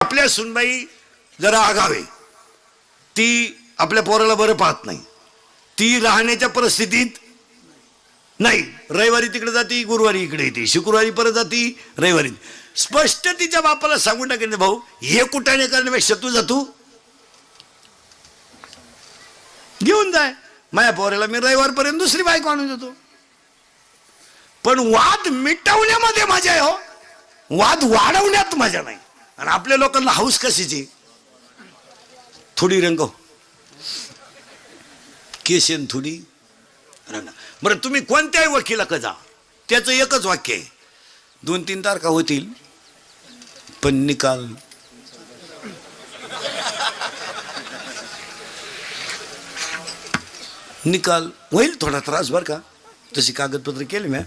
आपल्या सुनबाई जरा आगावे. ती आपल्या पोराला बरं पाहत नाही. ती राहण्याच्या परिस्थितीत नाही. रविवारी तिकडे जाती गुरुवारी इकडे येते. शुक्रवारी परत जाती रविवारी. स्पष्ट तिच्या बापाला सांगून टाकेल भाऊ हे कुठाने करण्यापेक्षा तू जातो घेऊन जाय. माझ्या पोराला मी रविवारपर्यंत दुसरी बायको आणून देतो. पण वाद मिटवण्यामध्ये मजा आहे हो. वाद वाढवण्यात मजा नाही. आणि आपल्या लोकांना हाऊस कशाची? थोडी रंग हो. केशन थोडी रंग. बरं तुम्ही कोणत्याही वकिलाकडे जा. त्याचं एकच वाक्य आहे. दोन तीन तारखा होतील पण निकाल. निकाल होईल थोडा त्रास बर का? तशी कागदपत्र केली मॅ